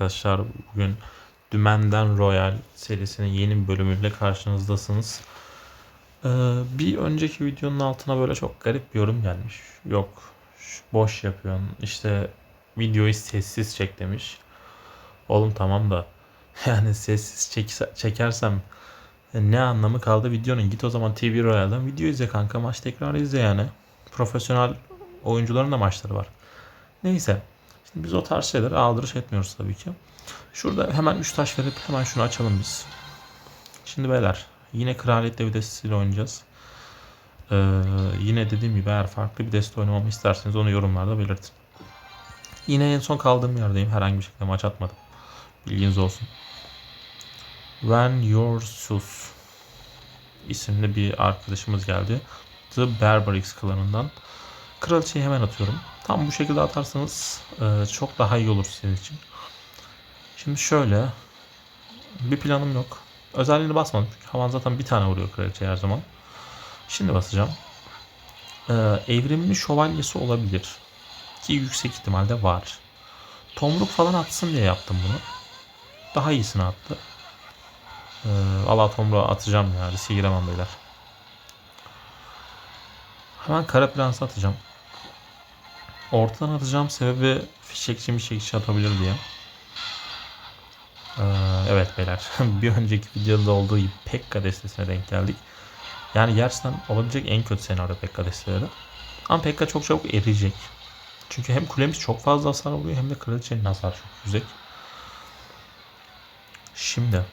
arkadaşlar. Bugün Dümenden Royal serisinin yeni bir bölümüyle karşınızdasınız. Ee, bir önceki videonun altına böyle çok garip bir yorum gelmiş. Yok boş yapıyorsun işte videoyu sessiz çek demiş. Oğlum tamam da yani sessiz çek, çekersem ne anlamı kaldı videonun? Git o zaman TV Royal'dan video izle kanka maç tekrar izle yani. Profesyonel oyuncuların da maçları var. Neyse. Şimdi biz o tarz şeyleri aldırış etmiyoruz tabii ki. Şurada hemen 3 taş verip hemen şunu açalım biz. Şimdi beyler yine kraliyet devi destesiyle oynayacağız. Ee, yine dediğim gibi eğer farklı bir deste oynamamı isterseniz onu yorumlarda belirtin. Yine en son kaldığım yerdeyim. Herhangi bir şekilde maç atmadım. Bilginiz olsun. When Your Sus isimli bir arkadaşımız geldi. The Barbarics klanından. Kraliçeyi hemen atıyorum. Tam bu şekilde atarsanız e, çok daha iyi olur sizin için. Şimdi şöyle bir planım yok. Özelliğini basmadım çünkü havan zaten bir tane vuruyor kraliçe her zaman. Şimdi basacağım. E, evrimli şövalyesi olabilir. Ki yüksek ihtimalde var. Tomruk falan atsın diye yaptım bunu. Daha iyisini attı. Ee, Allah tomruğa atacağım ya. Riske giremem beyler. Hemen kara prensi atacağım. Ortadan atacağım sebebi fişekçi mişekçi atabilir diye. Ee, evet beyler. bir önceki videoda olduğu gibi Pekka destesine denk geldik. Yani gerçekten olabilecek en kötü senaryo Pekka desteleri. Ama Pekka çok çabuk eriyecek. Çünkü hem kulemiz çok fazla hasar alıyor hem de kraliçenin hasar çok yüksek. Şimdi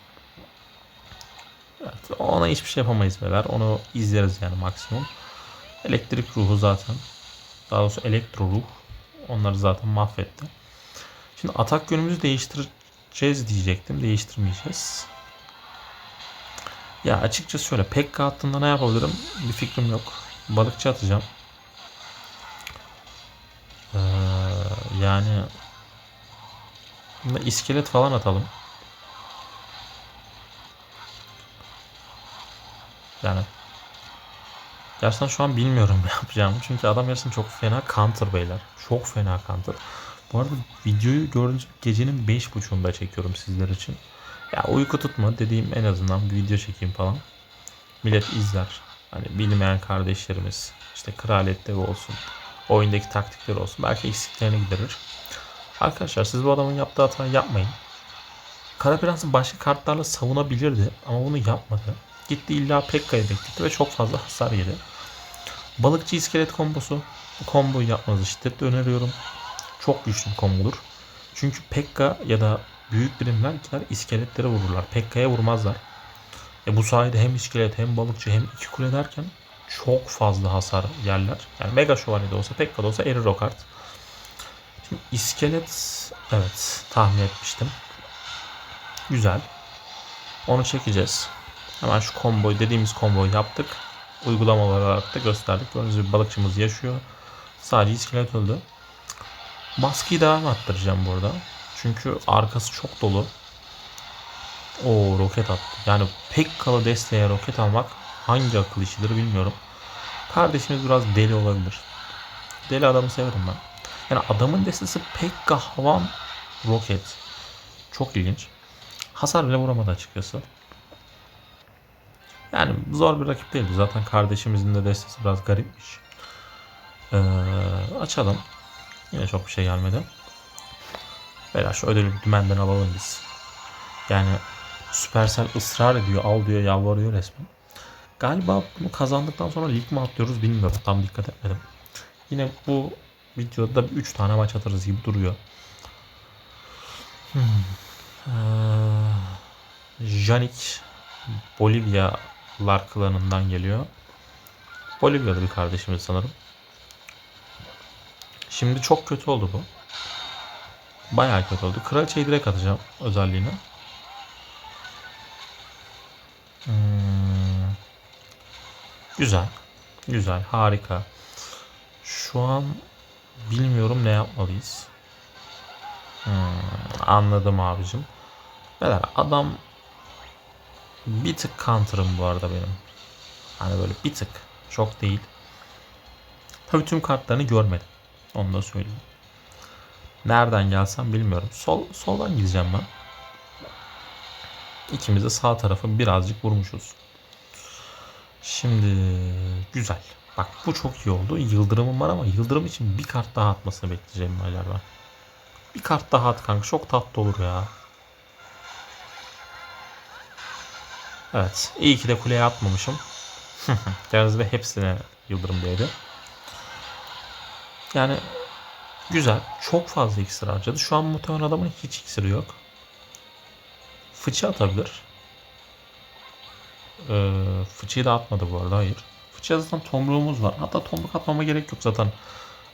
evet, ona hiçbir şey yapamayız beyler. Onu izleriz yani maksimum. Elektrik ruhu zaten. Daha doğrusu elektro ruh. Onları zaten mahvetti. Şimdi atak yönümüzü değiştireceğiz diyecektim. Değiştirmeyeceğiz. Ya açıkçası şöyle Pekka hattında ne yapabilirim bir fikrim yok. Balıkçı atacağım. Ee, yani iskelet falan atalım. Yani gerçekten şu an bilmiyorum ne yapacağımı. Çünkü adam yarısın çok fena counter beyler. Çok fena counter. Bu arada videoyu gördüğünüz gecenin 5.30'unda çekiyorum sizler için. Ya uyku tutma dediğim en azından bir video çekeyim falan. Millet izler. Hani bilmeyen kardeşlerimiz işte kraliyette olsun. Oyundaki taktikler olsun. Belki eksiklerini giderir. Arkadaşlar siz bu adamın yaptığı hatayı yapmayın. Kara Prens'i başka kartlarla savunabilirdi ama bunu yapmadı. Gitti illa Pekka'ya bekletti ve çok fazla hasar yedi. Balıkçı iskelet kombosu. Bu komboyu yapmanızı şiddetle öneriyorum. Çok güçlü bir kombodur. Çünkü Pekka ya da büyük birimler gider iskeletlere vururlar. Pekka'ya vurmazlar. E bu sayede hem iskelet hem balıkçı hem iki kule derken çok fazla hasar yerler. Yani Mega Şövalye de olsa Pekka da olsa erir o. Şimdi iskelet evet tahmin etmiştim. Güzel. Onu çekeceğiz. Hemen şu komboyu dediğimiz komboyu yaptık. Uygulamalar olarak da gösterdik. Gördüğünüz gibi balıkçımız yaşıyor. Sadece iskelet öldü. Baskıyı devam attıracağım burada. Çünkü arkası çok dolu. O roket attı. Yani pek kalı desteğe roket almak hangi akıl işidir bilmiyorum. Kardeşimiz biraz deli olabilir. Deli adamı severim ben. Yani adamın destesi Pekka Havan Roket. Çok ilginç. Hasar bile vuramadı açıkçası. Yani zor bir rakip değildi. Zaten kardeşimizin de destesi biraz garipmiş. Ee, açalım. Yine çok bir şey gelmedi. Beyler şu ödülü dümenden alalım biz. Yani Supercell ısrar ediyor, al diyor, yalvarıyor resmen. Galiba bunu kazandıktan sonra lig mi atlıyoruz bilmiyorum. Tam dikkat etmedim. Yine bu videoda 3 tane maç atarız gibi duruyor. Hmm. Ee, Janik Bolivyalar klanından geliyor. Bolivyalı bir kardeşimiz sanırım. Şimdi çok kötü oldu bu. Bayağı kötü oldu. Kraliçeyi direkt atacağım özelliğini. Hmm. Güzel. Güzel. Harika. Şu an bilmiyorum ne yapmalıyız. Hmm, anladım abicim. Beyler adam bir tık counter'ım bu arada benim. Hani böyle bir tık. Çok değil. Tabii tüm kartlarını görmedim. Onu da söyleyeyim. Nereden gelsem bilmiyorum. Sol soldan gideceğim ben. İkimiz de sağ tarafı birazcık vurmuşuz. Şimdi güzel. Bak bu çok iyi oldu. Yıldırımım var ama yıldırım için bir kart daha atmasını bekleyeceğim ben. Bir kart daha at kanka. Çok tatlı olur ya. Evet. İyi ki de kuleye atmamışım. Cazibe hepsine yıldırım değdi. Yani güzel. Çok fazla iksir harcadı. Şu an muhtemelen adamın hiç iksiri yok. Fıçı atabilir. Ee, fıçıyı da atmadı bu arada. Hayır. Fıçıya zaten tomruğumuz var. Hatta tomruk atmama gerek yok zaten.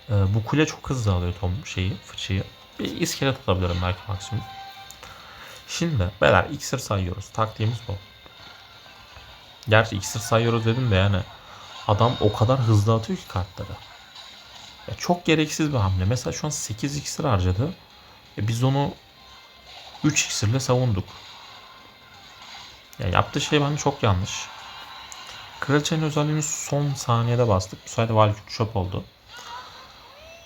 Ee, bu kule çok hızlı alıyor tom şeyi, fıçıyı. Bir iskelet atabilirim belki maksimum. Şimdi beyler iksir sayıyoruz. Taktiğimiz bu. Gerçi iksir sayıyoruz dedim de yani adam o kadar hızlı atıyor ki kartları. Ya çok gereksiz bir hamle. Mesela şu an 8 iksir harcadı. E biz onu 3 iksirle savunduk. Ya yaptığı şey bence çok yanlış. Kraliçenin özelliğini son saniyede bastık. Bu sayede Valkyrie çöp oldu.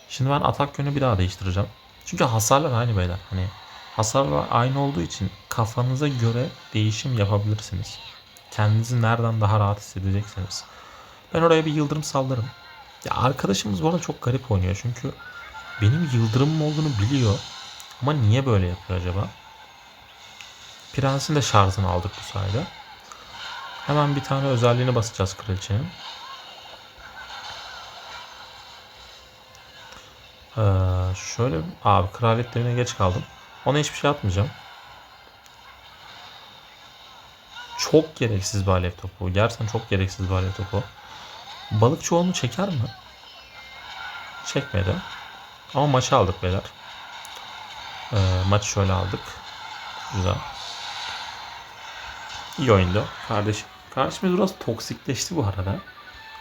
Şimdi ben atak yönü bir daha değiştireceğim. Çünkü hasarlar aynı beyler. Hani hasarlar aynı olduğu için kafanıza göre değişim yapabilirsiniz. Kendinizi nereden daha rahat hissedeceksiniz. Ben oraya bir yıldırım sallarım. Ya arkadaşımız bu arada çok garip oynuyor. Çünkü benim yıldırımım olduğunu biliyor. Ama niye böyle yapıyor acaba? Prensin de şarjını aldık bu sayede. Hemen bir tane özelliğini basacağız kraliçenin. Ee, şöyle abi kraliyet devine geç kaldım. Ona hiçbir şey atmayacağım. Çok gereksiz bir alev topu. Gerçekten çok gereksiz bir alev topu. Balıkçı onu çeker mi? Çekmedi. Ama maçı aldık beyler. Ee, maçı şöyle aldık. Güzel. İyi oyundu kardeşim. Kardeşimiz biraz toksikleşti bu arada.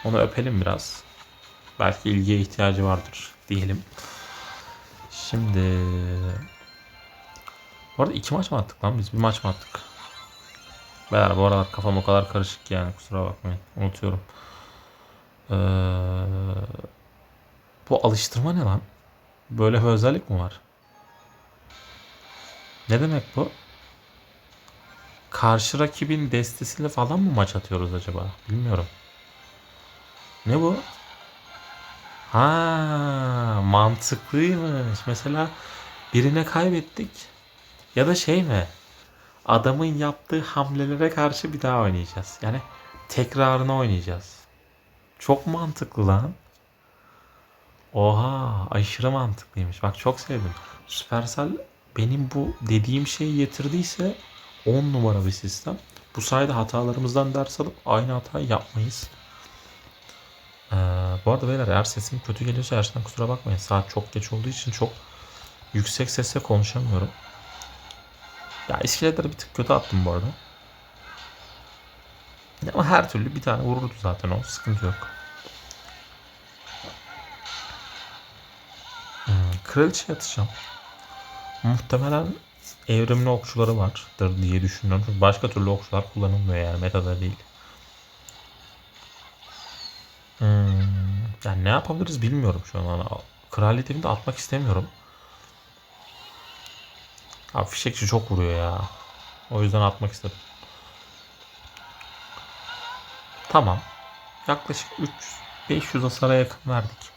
Onu öpelim biraz. Belki ilgiye ihtiyacı vardır diyelim. Şimdi bu arada iki maç mı attık lan biz? Bir maç mı attık? Beyler bu aralar kafam o kadar karışık yani kusura bakmayın. Unutuyorum. Ee, bu alıştırma ne lan? Böyle bir özellik mi var? Ne demek bu? Karşı rakibin destesiyle falan mı maç atıyoruz acaba? Bilmiyorum. Ne bu? Ha, mantıklıymış. Mesela birine kaybettik. Ya da şey mi? Adamın yaptığı hamlelere karşı bir daha oynayacağız. Yani tekrarını oynayacağız. Çok mantıklı lan. Oha aşırı mantıklıymış. Bak çok sevdim. Supercell benim bu dediğim şeyi getirdiyse 10 numara bir sistem. Bu sayede hatalarımızdan ders alıp aynı hatayı yapmayız. Ee, bu arada beyler eğer sesim kötü geliyorsa gerçekten kusura bakmayın. Saat çok geç olduğu için çok yüksek sesle konuşamıyorum. Ya iskeletleri bir tık kötü attım bu arada. Ama her türlü bir tane vururdu zaten o. Sıkıntı yok. Hmm, kraliçe atacağım. Muhtemelen evrimli okçuları vardır diye düşünüyorum. Çünkü başka türlü okçular kullanılmıyor yani metada değil. Hmm, yani ne yapabiliriz bilmiyorum şu an. Kraliyet evinde atmak istemiyorum. Abi fişekçi çok vuruyor ya. O yüzden atmak istedim. Tamam. Yaklaşık 3 500 hasara yakın verdik.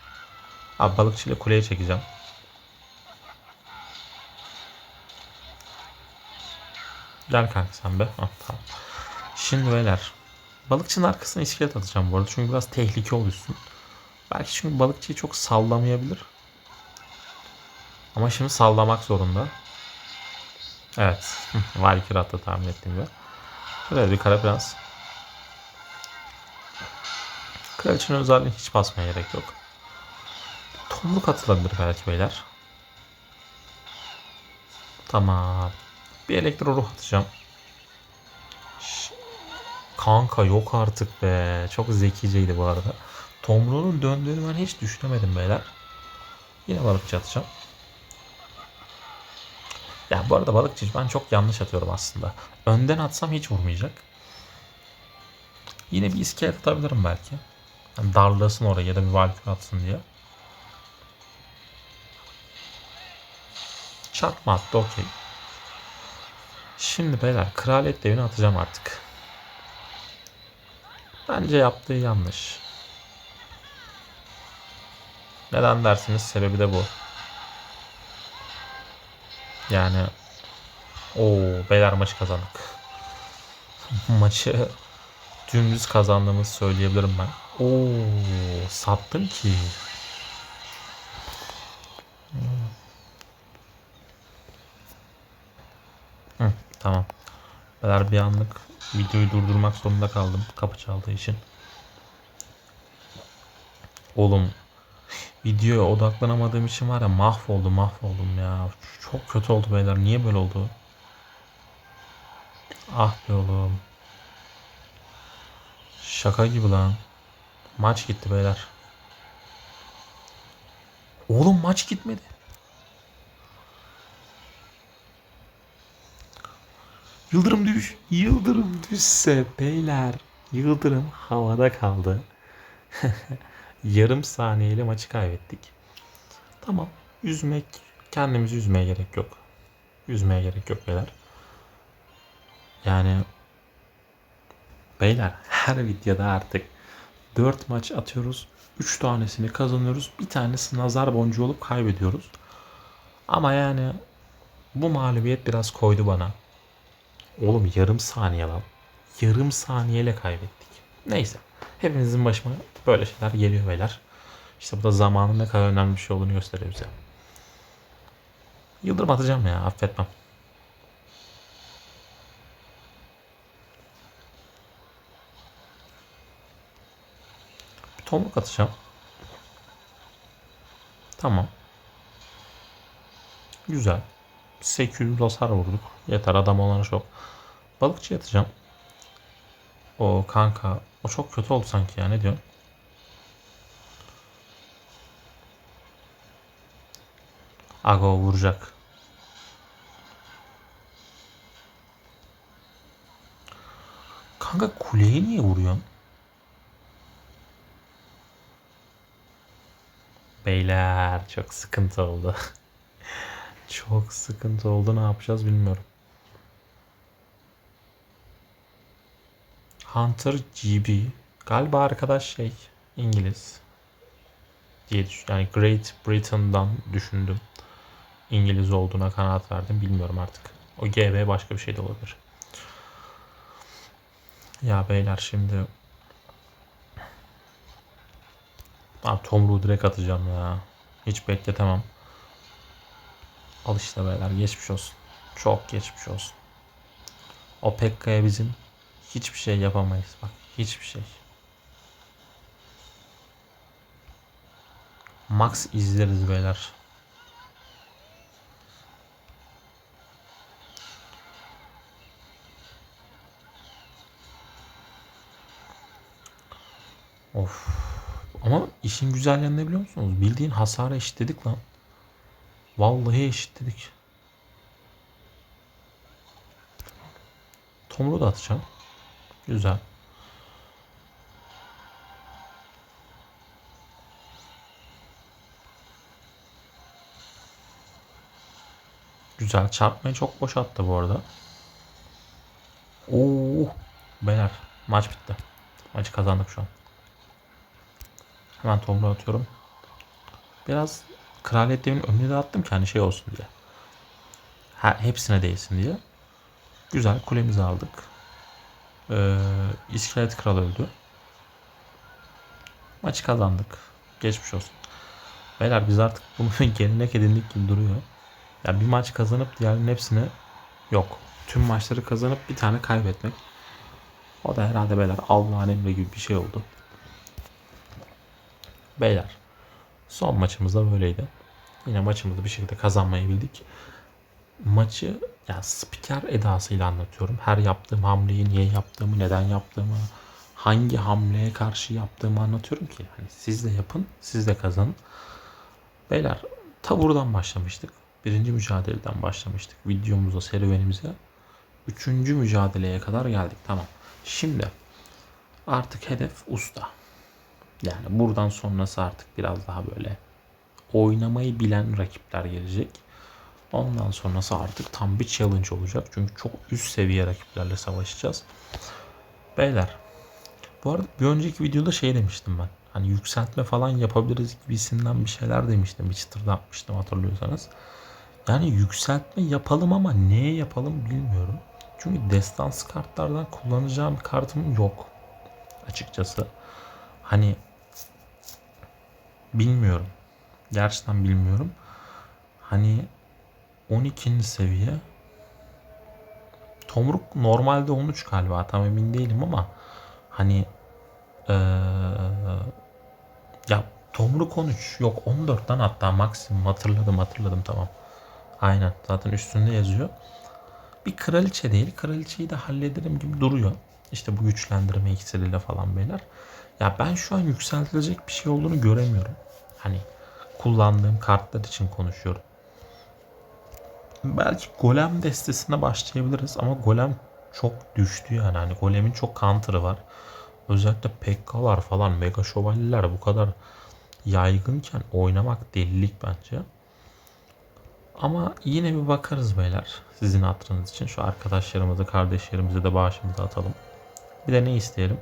Abi balıkçıyla kuleye çekeceğim. Gel kanka sen be. Hah, tamam. Şimdi beyler. Balıkçının arkasına iskelet atacağım bu arada. Çünkü biraz tehlike oluyorsun. Belki çünkü balıkçıyı çok sallamayabilir. Ama şimdi sallamak zorunda. Evet. Valkyrie attı tahmin ettiğim gibi. Şöyle bir kara prens. Kraliçenin özelliğini hiç basmaya gerek yok. Tomruk atılabilir belki beyler. Tamam. Bir elektro ruh atacağım. Kanka yok artık be. Çok zekiceydi bu arada. Tomruğun döndüğünü ben hiç düşünemedim beyler. Yine balıkçı atacağım. Ya bu arada balıkçı ben çok yanlış atıyorum aslında. Önden atsam hiç vurmayacak. Yine bir iskelet atabilirim belki. Yani darlasın oraya ya da bir valkür atsın diye. Çarpma attı okey. Şimdi beyler kraliyet devini atacağım artık. Bence yaptığı yanlış. Neden dersiniz? Sebebi de bu. Yani o beyler maçı kazandık. maçı dümdüz kazandığımızı söyleyebilirim ben. Oo sattım ki. Hı, tamam. Beyler bir anlık videoyu durdurmak zorunda kaldım kapı çaldığı için. Oğlum videoya odaklanamadığım için var ya mahvoldum mahvoldum ya. Çok kötü oldu beyler. Niye böyle oldu? Ah be oğlum. Şaka gibi lan. Maç gitti beyler. Oğlum maç gitmedi. Yıldırım düş. Yıldırım düşse beyler. Yıldırım havada kaldı. Yarım saniyeyle maçı kaybettik. Tamam. Üzmek, kendimizi üzmeye gerek yok. Üzmeye gerek yok beyler. Yani beyler her videoda artık 4 maç atıyoruz. 3 tanesini kazanıyoruz. Bir tanesi nazar boncuğu olup kaybediyoruz. Ama yani bu mağlubiyet biraz koydu bana. Oğlum yarım saniye lan. Yarım saniyeyle kaybettik. Neyse. Hepimizin başına böyle şeyler geliyor beyler. İşte bu da zamanın ne kadar önemli bir şey olduğunu gösteriyor bize. Yıldırım atacağım ya affetmem. Bir tomruk atacağım. Tamam. Güzel. 800 hasar vurduk. Yeter adam olana çok. Balıkçı atacağım. O kanka. O çok kötü oldu sanki ya. Ne diyorsun? Aga o vuracak. Kanka kuleye niye vuruyorsun? Beyler çok sıkıntı oldu. çok sıkıntı oldu. Ne yapacağız bilmiyorum. Hunter GB. Galiba arkadaş şey İngiliz diye düşün. Yani Great Britain'dan düşündüm. İngiliz olduğuna kanaat verdim. Bilmiyorum artık. O GB başka bir şey de olabilir. Ya beyler şimdi Abi Tomruğu direkt atacağım ya. Hiç bekletemem. Al işte beyler geçmiş olsun. Çok geçmiş olsun. O Pekka'ya bizim hiçbir şey yapamayız. Bak hiçbir şey. Max izleriz beyler. Of. Ama işin güzel yanını biliyor musunuz? Bildiğin hasara eşitledik lan. Vallahi eşitledik. Tomru da atacağım. Güzel. Güzel. Çarpmayı çok boş attı bu arada. Oo, beyler maç bitti. Maçı kazandık şu an. Hemen tomru atıyorum. Biraz kraliyet demin önüne de attım ki hani şey olsun diye. Ha, hepsine değilsin diye. Güzel kulemizi aldık. Ee, İskelet kral öldü. Maçı kazandık. Geçmiş olsun. Beyler biz artık bunu gelenek edindik gibi duruyor. Yani bir maç kazanıp diğerinin hepsini yok. Tüm maçları kazanıp bir tane kaybetmek. O da herhalde beyler Allah'ın emri gibi bir şey oldu. Beyler son maçımız da böyleydi. Yine maçımızı bir şekilde kazanmayı bildik. Maçı yani spiker edasıyla anlatıyorum. Her yaptığım hamleyi niye yaptığımı, neden yaptığımı, hangi hamleye karşı yaptığımı anlatıyorum ki. Hani siz de yapın, siz de kazanın. Beyler ta buradan başlamıştık. Birinci mücadeleden başlamıştık videomuza, serüvenimize. Üçüncü mücadeleye kadar geldik. Tamam. Şimdi artık hedef usta. Yani buradan sonrası artık biraz daha böyle oynamayı bilen rakipler gelecek. Ondan sonrası artık tam bir challenge olacak. Çünkü çok üst seviye rakiplerle savaşacağız. Beyler. Bu arada bir önceki videoda şey demiştim ben. Hani yükseltme falan yapabiliriz gibisinden bir şeyler demiştim. Bir çıtırda atmıştım hatırlıyorsanız. Yani yükseltme yapalım ama neye yapalım bilmiyorum. Çünkü destansı kartlardan kullanacağım kartım yok. Açıkçası. Hani bilmiyorum. Gerçekten bilmiyorum. Hani 12. seviye Tomruk normalde 13 galiba tam emin değilim ama hani ee, ya Tomruk 13 yok 14'ten hatta maksimum hatırladım hatırladım tamam. Aynen zaten üstünde yazıyor. Bir kraliçe değil kraliçeyi de hallederim gibi duruyor. İşte bu güçlendirme iksiriyle falan beyler. Ya ben şu an yükseltilecek bir şey olduğunu göremiyorum. Hani kullandığım kartlar için konuşuyorum. Belki golem destesine başlayabiliriz ama golem çok düştü yani. Hani golemin çok counter'ı var. Özellikle Pekka'lar falan, Mega Şövalyeler bu kadar yaygınken oynamak delilik bence. Ama yine bir bakarız beyler. Sizin hatırınız için şu arkadaşlarımızı, kardeşlerimizi de bağışımıza atalım. Bir de ne isteyelim?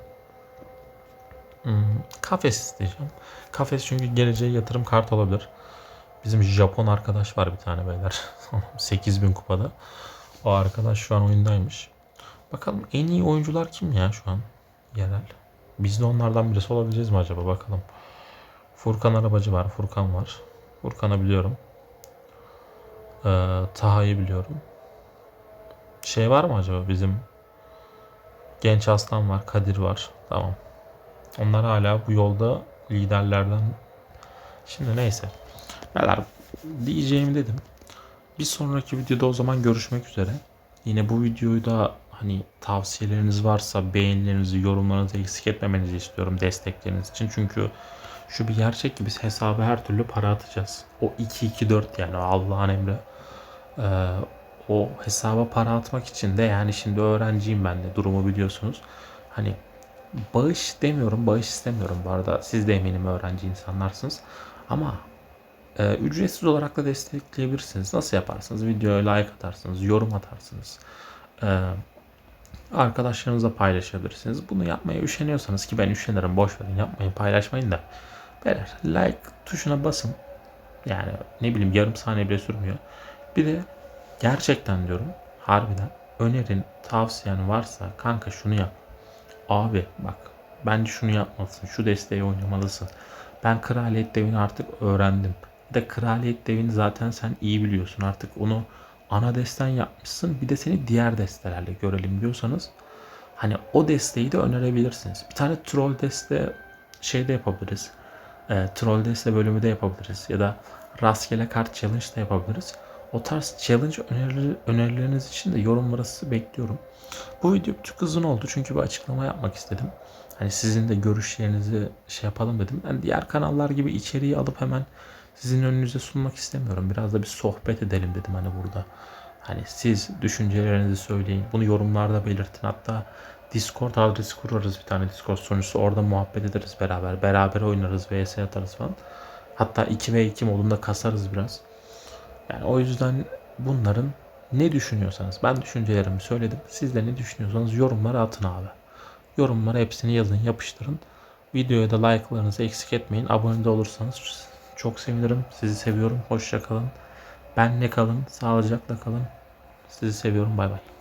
Hmm, kafes isteyeceğim. Kafes çünkü geleceğe yatırım kartı olabilir. Bizim Japon arkadaş var bir tane beyler. 8000 kupada. O arkadaş şu an oyundaymış. Bakalım en iyi oyuncular kim ya şu an? Yerel. Biz de onlardan birisi olabileceğiz mi acaba bakalım. Furkan Arabacı var. Furkan var. Furkan'ı biliyorum. Ee, Taha'yı biliyorum. Şey var mı acaba bizim genç aslan var. Kadir var. Tamam. Onlar hala bu yolda liderlerden. Şimdi neyse. Neler diyeceğimi dedim. Bir sonraki videoda o zaman görüşmek üzere. Yine bu videoyu da hani tavsiyeleriniz varsa beğenilerinizi, yorumlarınızı eksik etmemenizi istiyorum destekleriniz için. Çünkü şu bir gerçek ki biz hesabı her türlü para atacağız. O 2-2-4 yani Allah'ın emri. Ee, o hesaba para atmak için de yani şimdi öğrenciyim ben de durumu biliyorsunuz. Hani bağış demiyorum, bağış istemiyorum bu arada. Siz de eminim öğrenci insanlarsınız. Ama e, ücretsiz olarak da destekleyebilirsiniz. Nasıl yaparsınız? Videoya like atarsınız, yorum atarsınız. E, arkadaşlarınızla paylaşabilirsiniz. Bunu yapmaya üşeniyorsanız ki ben üşenirim boş verin yapmayın paylaşmayın da. Beyler like tuşuna basın. Yani ne bileyim yarım saniye bile sürmüyor. Bir de gerçekten diyorum harbiden önerin tavsiyen varsa kanka şunu yap. Abi bak bence şunu yapmalısın. Şu desteği oynamalısın. Ben kraliyet devini artık öğrendim. Bir de kraliyet devini zaten sen iyi biliyorsun. Artık onu ana desten yapmışsın. Bir de seni diğer destelerle görelim diyorsanız hani o desteği de önerebilirsiniz. Bir tane troll deste şey de yapabiliriz. E, troll deste bölümü de yapabiliriz. Ya da rastgele kart challenge de yapabiliriz. O tarz challenge öneri, önerileriniz için de yorumlara sizi bekliyorum. Bu video çok uzun oldu çünkü bir açıklama yapmak istedim. Hani sizin de görüşlerinizi şey yapalım dedim. Ben diğer kanallar gibi içeriği alıp hemen sizin önünüze sunmak istemiyorum. Biraz da bir sohbet edelim dedim hani burada. Hani siz düşüncelerinizi söyleyin. Bunu yorumlarda belirtin. Hatta Discord adresi kurarız bir tane Discord sunucusu. Orada muhabbet ederiz beraber. Beraber oynarız, vs atarız falan. Hatta 2 ve 2 modunda kasarız biraz. Yani o yüzden bunların ne düşünüyorsanız ben düşüncelerimi söyledim. Siz de ne düşünüyorsanız yorumlara atın abi. Yorumlara hepsini yazın, yapıştırın. Videoya da like'larınızı eksik etmeyin. Abone de olursanız çok sevinirim. Sizi seviyorum. Hoşça kalın. Benle kalın. Sağlıcakla kalın. Sizi seviyorum. Bay bay.